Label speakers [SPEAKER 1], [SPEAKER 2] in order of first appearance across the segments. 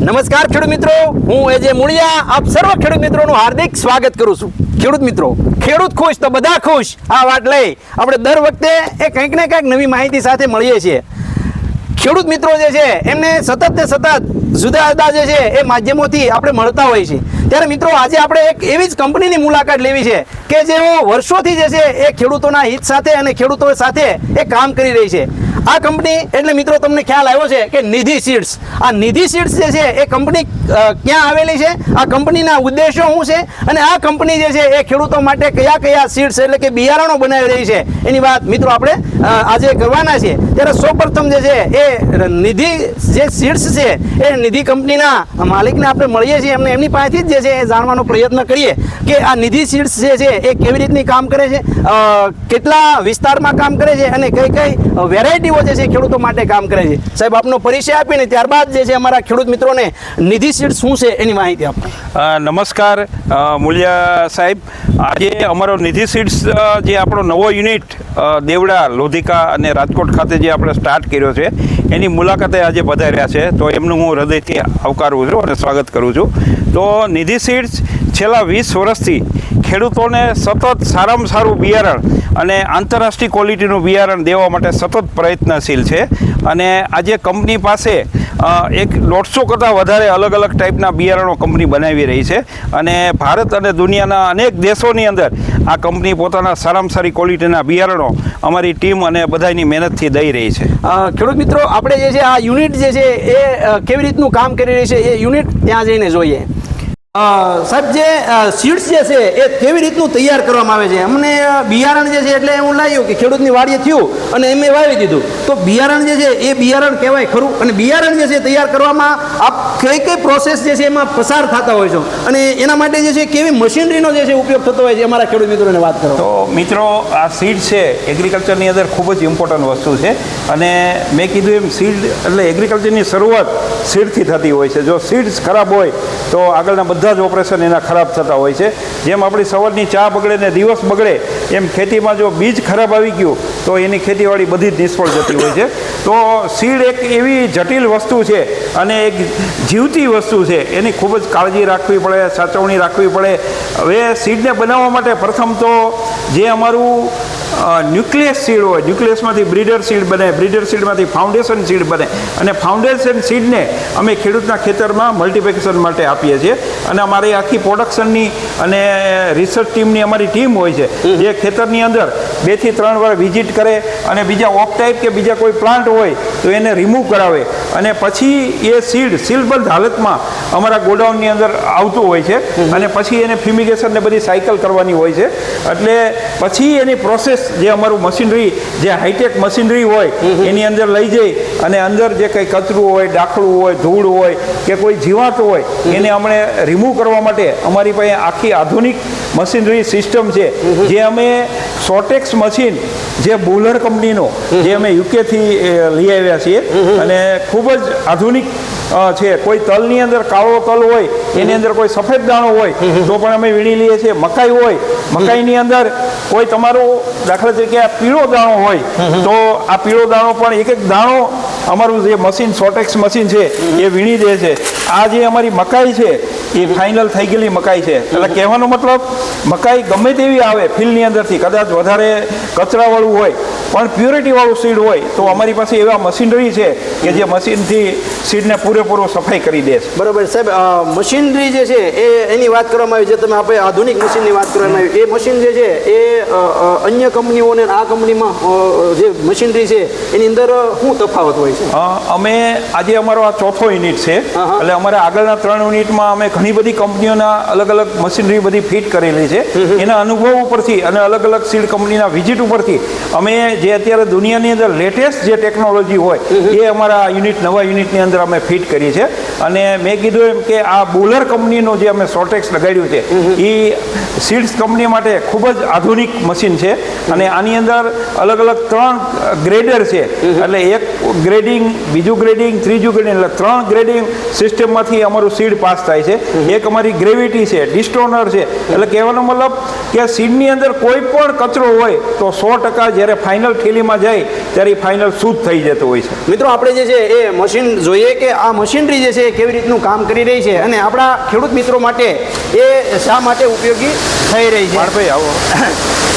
[SPEAKER 1] નમસ્કાર ખેડૂત મિત્રો, હું એજે મુળિયા આપ સર્વ ખેડૂત મિત્રોનું હાર્દિક સ્વાગત કરું છું. ખેડૂત મિત્રો, ખેડૂત ખુશ તો બધા ખુશ. આ વાત લઈ આપણે દર વખતે એ કંઈક ને કંઈક નવી માહિતી સાથે મળીએ છીએ. ખેડૂત મિત્રો જે છે, એમને સતત ને સતત જુદા જુદા જે છે, એ માધ્યમોથી આપણે મળતા હોઈએ છીએ. ત્યારે મિત્રો, આજે આપણે એક એવી જ કંપનીની મુલાકાત લેવી છે કે જેઓ વર્ષોથી જે છે, એ ખેડૂતોના હિત સાથે અને ખેડૂતો સાથે એ કામ કરી રહી છે. આ કંપની, એટલે મિત્રો તમને ખ્યાલ આવ્યો છે કે નિધિ સીડ્સ. આ નિધિ સીડ્સ જે છે, એ કંપની ક્યાં આવેલી છે? આ કંપનીના ઉદ્દેશો શું છે? અને આ કંપની જે છે, એ ખેડૂતો માટે કયા કયા સીડ્સ એટલે કે બિયારણો બનાવી રહી છે? એની વાત મિત્રો આપણે આજે કરવાના છે ત્યારે સૌપ્રથમ જે છે, એ નિધિ જે સીડ્સ છે, એ નિધિ કંપનીના માલિકને આપણે મળીએ છીએ. એમને એમની પાસેથી જ જે છે, એ જાણવાનો પ્રયત્ન કરીએ કે આ નિધિ સીડ્સ જે છે, એ કેવી રીતની કામ કરે છે? કેટલા વિસ્તારમાં કામ કરે છે? અને કઈ કઈ વેરાયટીઓ જે છે ખેડૂતો માટે કામ કરે છે. સાહેબ, આપનો પરિચય આપીને ત્યારબાદ જે છે અમારા ખેડૂત મિત્રોને નિધિ સીડ શું છે એની માહિતી આપો.
[SPEAKER 2] નમસ્કાર મૂલ્યા સાહેબ. આજે અમારો નિધિ સીડ્સ જે આપણો નવો યુનિટ દેવડા, લોધિકા અને રાજકોટ ખાતે જે આપણે સ્ટાર્ટ કર્યો છે, એની મુલાકાતે આજે પધાર્યા છે. તો એમનું હું હૃદયથી આવકારું છું અને સ્વાગત કરું છું. તો નિધિ સીડ્સ છેલ્લા વીસ વર્ષથી ખેડૂતોને સતત સારામાં સારું બિયારણ અને આંતરરાષ્ટ્રીય ક્વોલિટીનું બિયારણ દેવા માટે સતત પ્રયત્નશીલ છે. અને આજે કંપની પાસે એક દોઢસો કરતાં વધારે અલગ અલગ ટાઈપના બિયારણો કંપની બનાવી રહી છે. અને ભારત અને દુનિયાના અનેક દેશોની અંદર આ કંપની પોતાના સારામાં સારી ક્વોલિટીના બિયારણો અમારી ટીમ અને બધાની મહેનતથી દઈ રહી છે.
[SPEAKER 1] ખેડૂત મિત્રો, આપણે જે છે આ યુનિટ જે છે એ કેવી રીતનું કામ કરી રહી છે એ યુનિટ ત્યાં જઈને જોઈએ. સાહેબ જે સીડ્સ જે છે એ કેવી રીતનું તૈયાર કરવામાં આવે છે? અમને બિયારણ જે છે એટલે હું લાગ્યું કે ખેડૂતની વાડીએ થયું અને એમ વાવી દીધું. તો બિયારણ જે છે એ બિયારણ કહેવાય ખરું? અને બિયારણ જે છે તૈયાર કરવામાં આપ કઈ કઈ પ્રોસેસ જે છે એમાં પસાર થતા હોય છો? અને એના માટે જે છે કેવી મશીનરીનો જે છે ઉપયોગ થતો હોય છે? અમારા ખેડૂત મિત્રોને વાત કરો.
[SPEAKER 2] તો મિત્રો, આ સીડ છે એગ્રીકલ્ચરની અંદર ખૂબ જ ઇમ્પોર્ટન્ટ વસ્તુ છે. અને મેં કીધું એમ સીડ એટલે એગ્રીકલ્ચરની શરૂઆત સીડથી થતી હોય છે. જો સીડ્સ ખરાબ હોય, તો આગળના બધા જ ઓપરેશન એના ખરાબ થતા હોય છે. જેમ આપણી સવારની ચા બગડે ને દિવસ બગડે, એમ ખેતીમાં જો બીજ ખરાબ આવી ગયું, તો એની ખેતીવાડી બધી જ નિષ્ફળ જતી હોય છે. તો સીડ એક એવી જટિલ વસ્તુ છે અને એક જીવતી વસ્તુ છે. એની ખૂબ જ કાળજી રાખવી પડે, સાચવણી રાખવી પડે. હવે સીડને બનાવવા માટે પ્રથમ તો જે અમારું ન્યુક્લિયસ સીડ હોય ન્યુક્લિયસમાંથી બ્રીડર સીડ બને બ્રીડર સીડમાંથી ફાઉન્ડેશન સીડ બને. અને ફાઉન્ડેશન સીડને અમે ખેડૂતના ખેતરમાં મલ્ટિપ્લિકેશન માટે આપીએ છીએ. અને અમારી આખી પ્રોડક્શનની અને રિસર્ચ ટીમની અમારી ટીમ હોય છે જે ખેતરની અંદર બેથી ત્રણ વાર વિઝિટ કરે અને બીજા ઓફ ટાઈપ કે બીજા કોઈ પ્લાન્ટ હોય તો એને રિમૂવ કરાવે. અને પછી એ સીડ સીલબંધ હાલતમાં અમારા ગોડાઉનની અંદર આવતું હોય છે. અને પછી એને ફ્યુમિગેશન ને બધી સાયકલ કરવાની હોય છે. એટલે પછી એની પ્રોસેસ જે અમારું મશીનરી જે હાઈટેક મશીનરી હોય એની અંદર લઈ જઈ અને અંદર જે કંઈ કચરું હોય ડાખડું હોય ધૂળ હોય કે કોઈ જીવાત હોય એને અમને રિમૂવ કરવા માટે અમારી પાસે આખી આધુનિક મશીનરી સિસ્ટમ છે, જે અમે સોટેક્સ મશીન, જે બુલર કંપનીનો, જે અમે યુકેથી લઈ આવ્યા છીએ. અને ખૂબ જ આધુનિક છે. કોઈ તલની અંદર કાળો તલ હોય, એની અંદર કોઈ સફેદ દાણો હોય, તો પણ અમે વીણી લઈએ છીએ. મકાઈ હોય, મકાઈની અંદર કોઈ તમારો દાખલા તરીકે આ પીળો દાણો હોય, તો આ પીળો દાણો પણ એક એક દાણો અમારું જે મશીન સોટેક્સ મશીન છે, એ વીણી દે છે. આ જે અમારી મકાઈ છે એ ફાઇનલ થઈ ગયેલી મકાઈ છે. એટલે કહેવાનો મતલબ મકાઈ ગમે તેવી આવે ફિલ્ડની અંદરથી કદાચ વધારે કચરાવાળું હોય પણ પ્યોરિટીવાળું સીડ હોય તો અમારી પાસે એવા મશીનરી છે કે જે મશીનથી સીડને પૂરેપૂરો સફાઈ કરી દે છે.
[SPEAKER 1] બરાબર. સાહેબ મશીનરી જે છે એ એની વાત કરવામાં આવી જે તમે આપણે આધુનિક મશીનની વાત કરવામાં આવી એ મશીન જે છે એ અન્ય કંપનીઓને આ કંપનીમાં જે મશીનરી છે એની અંદર શું તફાવત હોય છે?
[SPEAKER 2] અમે આજે અમારો આ ચોથો યુનિટ છે. એટલે અમારે આગળના ત્રણ યુનિટમાં અમે ઘણી બધી કંપનીઓના અલગ અલગ મશીનરી બધી ફિટ કરેલી છે. એના અનુભવ ઉપરથી અને અલગ અલગ સીડ કંપનીના વિઝિટ ઉપરથી અમે જે અત્યારે દુનિયાની અંદર લેટેસ્ટ જે ટેકનોલોજી હોય એ અમારા યુનિટ નવા યુનિટની અંદર અમે ફિટ કરી છે. અને મેં કીધું એમ કે આ બોલર કંપનીનું જે અમે સોટેક્સ લગાડ્યું છે એ સીડ્સ કંપની માટે ખૂબ જ આધુનિક મશીન છે. અને આની અંદર અલગ અલગ ત્રણ ગ્રેડર છે. એટલે એક ગ્રેડિંગ બીજું ગ્રેડિંગ ત્રીજું ગ્રેડિંગ એટલે ત્રણ ગ્રેડિંગ સિસ્ટમમાંથી અમારું સીડ પાસ થાય છે. એક અમારી ગ્રેવિટી છે ડિસ્ટોનર છે. એટલે કહેવાનો મતલબ કે સીડની અંદર કોઈ પણ કચરો હોય તો સો ટકા જ્યારે ફાઇનલ ઠેલીમાં થેલીમાં જાય ત્યારે ફાઇનલ શુદ્ધ થઈ જતું હોય છે.
[SPEAKER 1] મિત્રો આપણે જે છે એ મશીન જોઈએ કે આ મશીનરી જે છે એ કેવી રીતનું કામ કરી રહી છે અને આપણા ખેડૂત મિત્રો માટે એ શા માટે ઉપયોગી થઈ રહી છે?
[SPEAKER 2] ભાઈ આવો.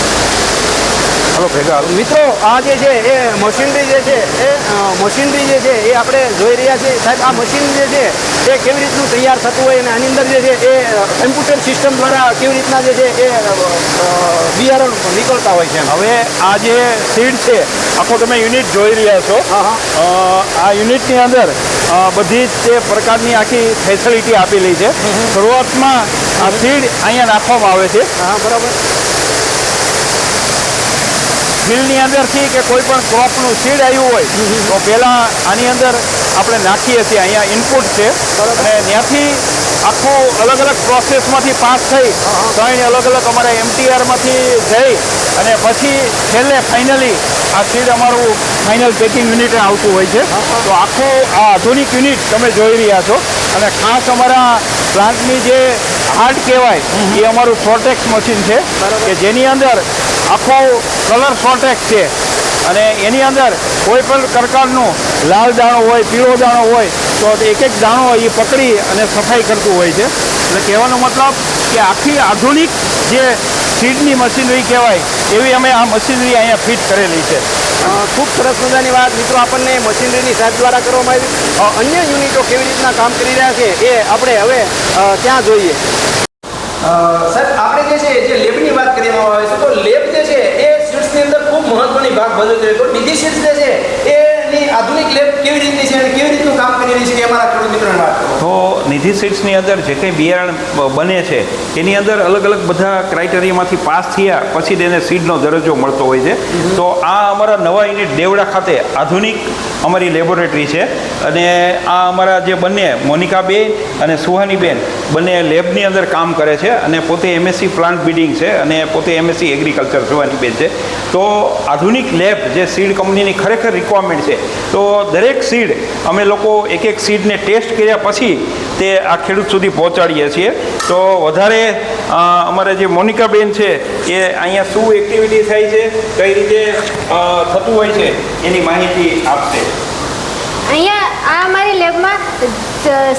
[SPEAKER 2] હાલો ભેગા હાલો
[SPEAKER 1] મિત્રો આ જે છે એ મશીનરી જે છે એ મશીનરી જે છે એ આપણે જોઈ રહ્યા છીએ. સાહેબ આ મશીન જે છે એ કેવી રીતનું તૈયાર થતું હોય અને આની અંદર જે છે એ કમ્પ્યુટર સિસ્ટમ દ્વારા કેવી રીતના જે છે એ બિયારણ નીકળતા હોય છે
[SPEAKER 2] હવે આ જે સીડ છે આખો તમે યુનિટ જોઈ રહ્યા છો. આ યુનિટની અંદર બધી જ તે પ્રકારની આખી ફેસિલિટી આપેલી છે. શરૂઆતમાં આ સીડ અહીંયા નાખવામાં આવે છે.
[SPEAKER 1] હા બરાબર.
[SPEAKER 2] ફિલ્ડની અંદરથી કે કોઈ પણ ક્રોપનું સીડ આવ્યું હોય, તો પહેલાં આની અંદર આપણે નાખીએ છીએ. અહીંયા ઇનપુટ છે. અને ત્યાંથી આખું અલગ અલગ પ્રોસેસમાંથી પાસ થઈ ત્રણ અલગ અલગ અમારા એમટીઆરમાંથી જઈ અને પછી છેલ્લે ફાઇનલી આ સીડ અમારું ફાઇનલ પેકિંગ યુનિટે આવતું હોય છે. તો આખો આ આધુનિક યુનિટ તમે જોઈ રહ્યા છો. અને ખાસ અમારા પ્લાન્ટની જે હાર્ટ કહેવાય, એ અમારું સોટેક્સ મશીન છે. કે જેની અંદર આખો કલર સોટેક્સ છે. અને એની અંદર કોઈ પણ પ્રકારનું લાલ દાણો હોય પીળો દાણો હોય તો એક એક દાણો એ પકડી અને સફાઈ કરતું હોય છે. એટલે કહેવાનો મતલબ કે આખી આધુનિક જે સીડની મશીનરી કહેવાય એવી અમે આ મશીનરી અહીંયા ફિટ કરેલી છે.
[SPEAKER 1] ખૂબ સરસ મજાની વાત મિત્રો આપણને મશીનરીની સાહેબ દ્વારા કરવામાં આવી. અન્ય યુનિટો કેવી રીતના કામ કરી રહ્યા છે એ આપણે હવે ત્યાં જોઈએ. સાહેબ આપણે જે છે જે લેબની વાત કરવામાં આવે છે તો લેબ એ સીટ્સની અંદર ખૂબ મહત્વની ભાગ ભજવે છે. તો બીજી સીટ્સ જે છે એની આધુનિક લેબ કેવી રીતની છે અને કેવી રીતનું કામ કરી રહી છે કે અમારા ખેડૂત મિત્રોને વાત
[SPEAKER 2] તો નિધિ સીડ્સની અંદર જે કંઈ બિયારણ બને છે એની અંદર અલગ અલગ બધા ક્રાઇટેરિયામાંથી પાસ થયા પછી તેને સીડનો દરજ્જો મળતો હોય છે. તો આ અમારા નવા યુનિટ દેવડા ખાતે આધુનિક અમારી લેબોરેટરી છે. અને આ અમારા જે બંને, મોનિકાબેન અને સુહાનીબેન, બંને લેબની અંદર કામ કરે છે અને પોતે એમએસસી પ્લાન્ટ બિલ્ડિંગ છે અને પોતે એમએસસી એગ્રીકલ્ચર સુહાનીબેન છે. તો આધુનિક લેબ જે સીડ કંપનીની ખરેખર રિક્વાયરમેન્ટ છે, તો દરેક સીડ અમે લોકો એક એક સીડને ટેસ્ટ કર્યા પછી તે આ ખેડૂત સુધી પહોંચાડીએ છીએ. તો વધારે અમારે જે મોનિકાબેન છે, એ અહીંયા શું એક્ટિવિટી થાય છે, કઈ રીતે થતું હોય છે, એની માહિતી આપશે.
[SPEAKER 3] અહીંયા આ અમારી લેબમાં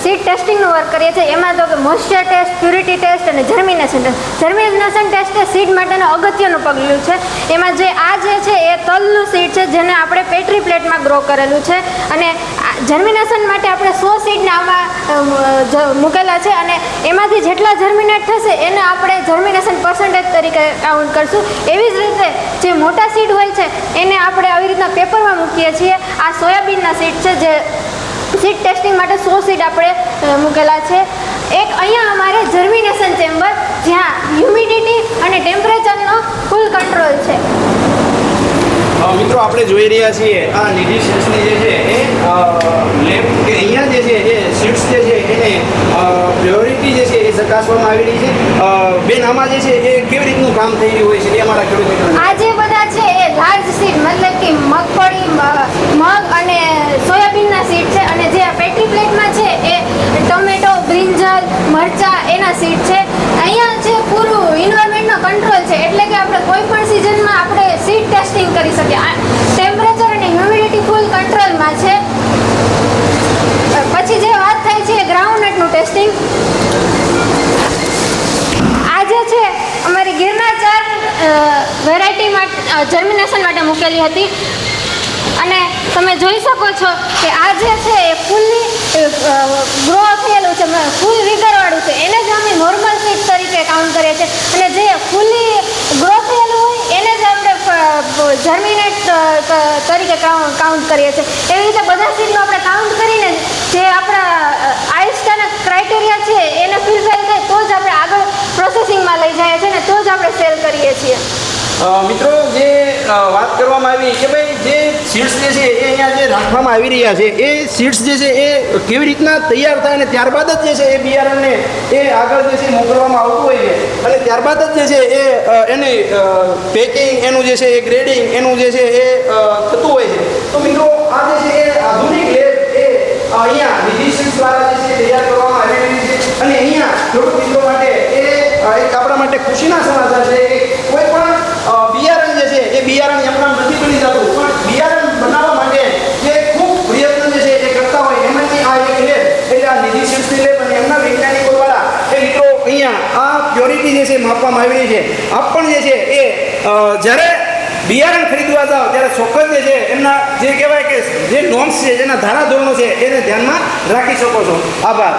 [SPEAKER 3] સીડ ટેસ્ટિંગનું વર્ક કરીએ છીએ. એમાં તો કે મોઇસ્ચર ટેસ્ટ પ્યુરિટી ટેસ્ટ અને જર્મિનેશન ટેસ્ટ જર્મિનેશન ટેસ્ટ એ સીડ માટેનું અગત્યનું પગલું છે. એમાં જે આ જે છે, એ તલનું સીડ છે, જેને આપણે પેટ્રી પ્લેટમાં ગ્રો કરેલું છે. અને જર્મિનેશન માટે આપણે સો સીડના આમાં મૂકેલા છે અને એમાંથી જેટલા જર્મિનેટ થશે એને આપણે જર્મિનેશન પર્સન્ટેજ તરીકે કાઉન્ટ કરશું. એવી જ રીતે જે મોટા સીડ હોય છે, એને આપણે આવી રીતના પેપરમાં મૂકીએ છીએ. આ સોયાબીનના સીડ છે, જે સીડ ટેસ્ટિંગ માટે સો સીડ આપણે મૂકેલા છે. એક અહીંયા અમારે જર્મિનેશન ચેમ્બર જ્યાં હ્યુમિડિટી અને ટેમ્પરેચરનો ફૂલ કંટ્રોલ છે.
[SPEAKER 1] મિત્રો, આપણે જોઈ રહ્યા છીએ આ નિધિ સીટ્સની જે છે એ લેબ કે અહીંયા જે છે એ સીટ્સ જે છે એને પ્યોરિટી જે છે એ ચકાસવામાં આવી રહી છે બેન, આમાં જે છે એ કેવી રીતનું કામ થઈ રહ્યું હોય છે એ અમારા ખેડૂત
[SPEAKER 3] આ જે બધા છે એ લાર્જ સીડ મતલબ કે મગફળી મગ અને સોયાબીનના સીડ છે અને જે આ પેટ્રી પ્લેટમાં છે એ ટમેટો, બ્રિંજલ, મરચા એના સીડ છે. અહીંયા છે પૂરું ઇન્વાયરમેન્ટનો કંટ્રોલ છે, એટલે કે આપણે કોઈ પણ સિઝનમાં આપણે ટેસ્ટિંગ કરી શકીએ ટેમ્પરેચર અને હ્યુમિડિટી ફૂલ કંટ્રોલમાં છે. પછી જે વાત થાય છે ગ્રાઉન્ડનટનું ટેસ્ટિંગ આ જે છે, અમારી ગિરનાર ચાર વેરાયટી જર્મિનેશન માટે મૂકેલી હતી. અને તમે જોઈ શકો છો કે આ જે છે એ ફૂલની ગ્રો થયેલું છે ફૂલ વિગરવાળું છે. એને જ અમે નોર્મલ સીડ તરીકે કાઉન્ટ કરીએ છીએ. અને જે ફૂલની ગ્રો થયેલું જર્મિનેટ તરીકે કાઉન્ટ કરીએ છીએ. એવી રીતે બધા સીડનું આપણે કાઉન્ટ કરીને જે આપણા આઈસ્ટાના ક્રાઇટેરિયા છે, એને ફિલફિલ થાય તો જ આપણે આગળ પ્રોસેસિંગમાં લઈ જઈએ છીએ ને તો જ આપણે સેલ કરીએ છીએ.
[SPEAKER 1] મિત્રો, જે વાત કરવામાં આવી કે ભાઈ જે સીડ્સ જે છે એ અહીંયા જે રાખવામાં આવી રહ્યા છે, એ સીડ્સ જે છે એ કેવી રીતના તૈયાર થાય અને ત્યારબાદ જ જે છે એ બિયારણને એ આગળ જે છે મોકલવામાં આવતું હોય છે? અને ત્યારબાદ જ જે છે એ એને પેકિંગ એનું જે છે એ ગ્રેડિંગ એનું જે છે એ થતું હોય છે. તો મિત્રો, આ જે છે એ આધુનિક લેબ એ અહીંયા વિધિ સીડ્સ દ્વારા જે છે તૈયાર કરવામાં આવી રહી છે. અને અહીંયા ખેડૂત મિત્રો માટે એ એક આપણા માટે ખુશીના સમાચાર છે. કે કોઈ પણ બિયારણ એમના નથી બની જતું. પણ બિયારણ બનાવવા માટે જે ખૂબ પ્રયત્ન જે છે એ કરતા હોય. એમાંથી આ એક લે. એટલે આ નિધિ સિલ્સની લેબ અને એમના વૈજ્ઞાનિકો દ્વારા એ મિત્રો અહીંયા આ પ્યોરિટી જે છે માપવામાં આવી રહી છે. આ પણ જે છે એ જ્યારે બિયારણ ખરીદવા જાઓ, ત્યારે ચોક્કસ જે છે એમના જે કહેવાય કે જે નોમ્સ છે, જેના ધારાધોરણો છે, એને ધ્યાનમાં રાખી શકો છો. આભાર.